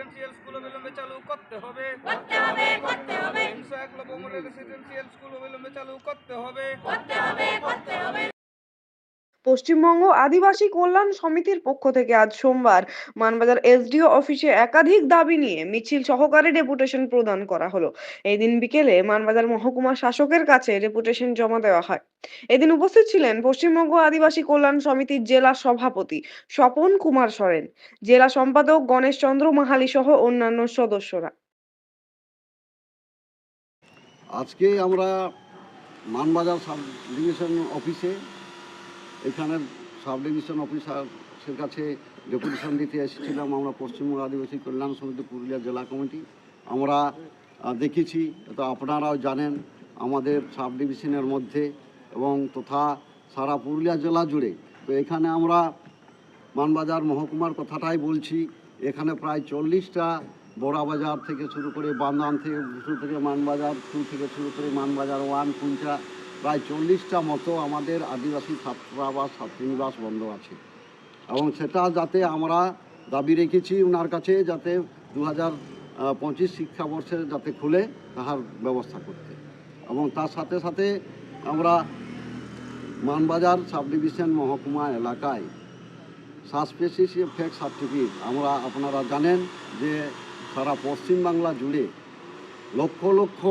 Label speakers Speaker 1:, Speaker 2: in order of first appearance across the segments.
Speaker 1: Residential school অবিলম্বে চালু করতে হবে।
Speaker 2: করতে হবে করতে হবে।
Speaker 1: তিনশো এক লবঙ্গের রেসিডেন্সিয়াল স্কুল অবিলম্বে চালু করতে হবে।
Speaker 2: করতে হবে করতে হবে।
Speaker 3: পশ্চিমবঙ্গ আদিবাসী কল্যাণ সমিতির পক্ষ থেকে আজ সোমবার মানবাজার এসডিও অফিসে একাধিক দাবি নিয়ে মিছিল সহকারে ডেপুটেশন প্রদান করা হলো। এদিন বিকেলে মানবাজার মহকুমা শাসকের কাছে ডেপুটেশন জমা দেওয়া হয়। এদিন উপস্থিত ছিলেন পশ্চিমবঙ্গ আদিবাসী কল্যাণ সমিতির জেলা সভাপতি স্বপন কুমার সরেন, জেলা সম্পাদক গণেশ চন্দ্র মাহালি সহ অন্যান্য সদস্যরা।
Speaker 4: আজকে আমরা মানবাজার সাব ডিভিশন অফিসে এখানে সাব ডিভিশন অফিসারের কাছে ডেপুটেশন দিতে এসেছিলাম আমরা পশ্চিমবঙ্গ আদিবাসী কল্যাণ সমিতি পুরুলিয়া জেলা কমিটি। আমরা দেখেছি তো আপনারাও জানেন, আমাদের সাব ডিভিশনের মধ্যে এবং তথা সারা পুরুলিয়া জেলা জুড়ে। তো এখানে আমরা মানবাজার মহকুমার কথাটাই বলছি, এখানে প্রায় চল্লিশটা বড়া বাজার থেকে শুরু করে বান্দান থেকে শুরু থেকে মানবাজার টু থেকে শুরু করে মানবাজার ওয়ান কুঞ্চা প্রায় চল্লিশটা মতো আমাদের আদিবাসী ছাত্রাবাস ছাত্রীনিবাস বন্ধ আছে। এবং সেটা যাতে আমরা দাবি রেখেছি ওনার কাছে যাতে দু হাজার পঁচিশ শিক্ষাবর্ষে যাতে খুলে তাহার ব্যবস্থা করতে। এবং তার সাথে সাথে আমরা মানবাজার সাব ডিভিশন মহকুমা এলাকায় সাসপেসিস ফ্যাক্ট সার্টিফিকেট, আমরা আপনারা জানেন যে সারা পশ্চিমবাংলা জুড়ে লক্ষ লক্ষ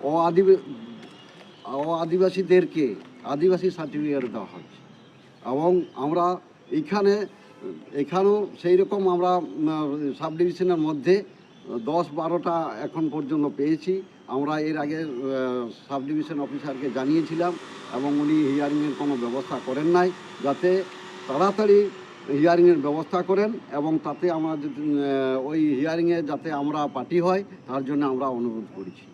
Speaker 4: ও আদিবা- ও আদিবাসীদেরকে আদিবাসী সার্টিফিকেট দেওয়া হচ্ছে এবং আমরা এখানে, এখানেও সেই রকম আমরা সাব ডিভিশনের মধ্যে দশ বারোটা এখন পর্যন্ত পেয়েছি। আমরা এর আগে সাব ডিভিশন অফিসারকে জানিয়েছিলাম এবং উনি হিয়ারিংয়ের কোনো ব্যবস্থা করেন নাই। যাতে তাড়াতাড়ি হিয়ারিংয়ের ব্যবস্থা করেন এবং তাতে আমরা ওই হিয়ারিংয়ে যাতে আমরা পার্টি হয়, তার জন্য আমরা অনুরোধ করেছি।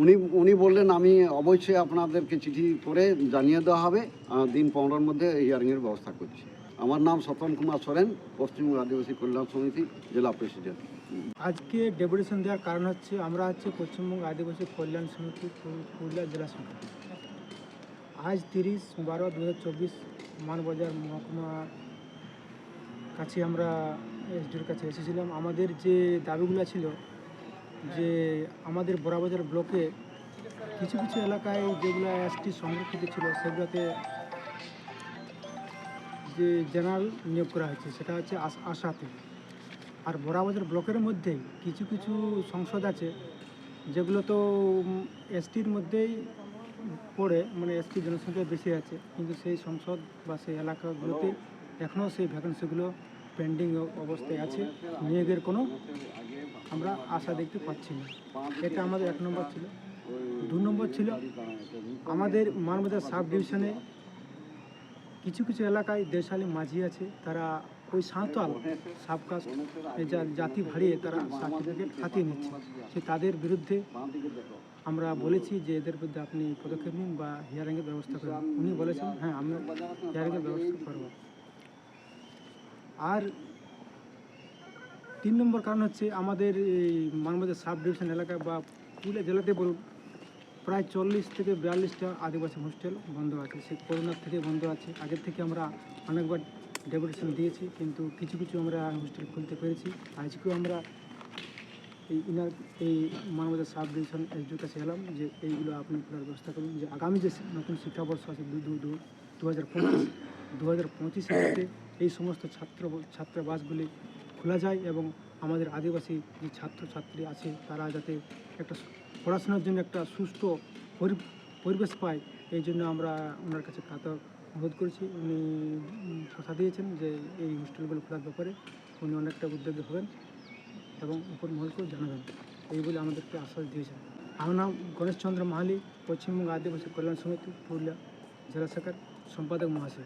Speaker 4: উনি উনি বললেন, আমি অবশ্যই আপনাদেরকে চিঠি করে জানিয়ে দেওয়া হবে। দিন পনেরোর মধ্যে হিয়ারিংয়ের ব্যবস্থা করছি। আমার নাম সতন কুমার সোরেন পশ্চিমবঙ্গ আদিবাসী কল্যাণ সমিতি জেলা প্রেসিডেন্ট।
Speaker 5: আজকে ডেপুটেশন দেওয়ার কারণ হচ্ছে, আমরা হচ্ছে পশ্চিমবঙ্গ আদিবাসী কল্যাণ সমিতি, পুরুলিয়া জেলা সমিতি। আজ তিরিশ বারো দু হাজার চব্বিশ মানবাজার মহকুমা কাছে আমরা এসডির কাছে এসেছিলাম। আমাদের যে দাবিগুলো ছিল যে আমাদের বড়াবাজার ব্লকে কিছু কিছু এলাকায় যেগুলো এসটি সংরক্ষিত ছিল, সেগুলোতে যে জেনারেল নিয়োগ করা হয়েছে, সেটা হচ্ছে আশাতে আর বড়াবাজার ব্লকের মধ্যে কিছু কিছু সংসদ আছে, যেগুলো তো এসটির মধ্যেই পড়ে মানে এসটি জনসংখ্যা বেশি আছে, কিন্তু সেই সংসদ বা সেই এলাকাগুলোতে এখনও সেই ভ্যাকেন্সিগুলো পেন্ডিং অবস্থায় আছে। নিয়োগের কোনো আমরা আশা দেখতে পাচ্ছি না। এটা আমাদের এক নম্বর ছিল। দু নম্বর ছিল, আমাদের মানবাজার সাব ডিভিশনে কিছু কিছু এলাকায় দেশালি মাঝি আছে, তারা ওই সাঁওতাল সাবকাস্ট জাতি ভাড়িয়ে তারা সার্টিফিকেট হাতিয়ে নিচ্ছে। সে তাদের বিরুদ্ধে আমরা বলেছি যে এদের বিরুদ্ধে আপনি পদক্ষেপ নিন বা হিয়ারিংয়ের ব্যবস্থা করুন। উনি বলেছেন হ্যাঁ আমরা হিয়ারিংয়ের ব্যবস্থা করব। আর তিন নম্বর কারণ হচ্ছে আমাদের এই মানবাজার সাব ডিভিশন এলাকায় বা পুরুলিয়া জেলাতে বলুন প্রায় চল্লিশ থেকে বিয়াল্লিশটা আদিবাসী হোস্টেল বন্ধ আছে। সে করোনার থেকে বন্ধ আছে। আগের থেকে আমরা অনেকবার ডেপুটেশন দিয়েছি, কিন্তু কিছু কিছু আমরা হোস্টেল খুলতে পেরেছি। আজকেও আমরা এই ইনার এই মানবাজার সাব ডিভিশন এসডিওর কাছে এলাম যে এইগুলো আপনি খোলার ব্যবস্থা করুন। যে আগামী যে নতুন শিক্ষাবর্ষ আছে দু দু দু দু হাজার পঁচিশ দু হাজার পঁচিশে এই সমস্ত ছাত্র ছাত্রাবাসগুলি খোলা যায় এবং আমাদের আদিবাসী যে ছাত্রছাত্রী আছে, তারা যাতে একটা পড়াশোনার জন্য একটা সুস্থ পরি- পরিবেশ পায়, এই জন্য আমরা ওনার কাছে কাতর অনুরোধ করেছি। উনি কথা দিয়েছেন যে এই হোস্টেলগুলো খোলার ব্যাপারে। উনি অনেকটা উদ্যোগী হবেন এবং উপর মহলকেও জানাবেন। এই বলে আমাদেরকে আশ্বাস দিয়েছেন। আমার নাম গণেশচন্দ্র মাহালি, পশ্চিমবঙ্গ আদিবাসী কল্যাণ সমিতি, পুরুলিয়া জেলা শাখার সম্পাদক মহাশয়।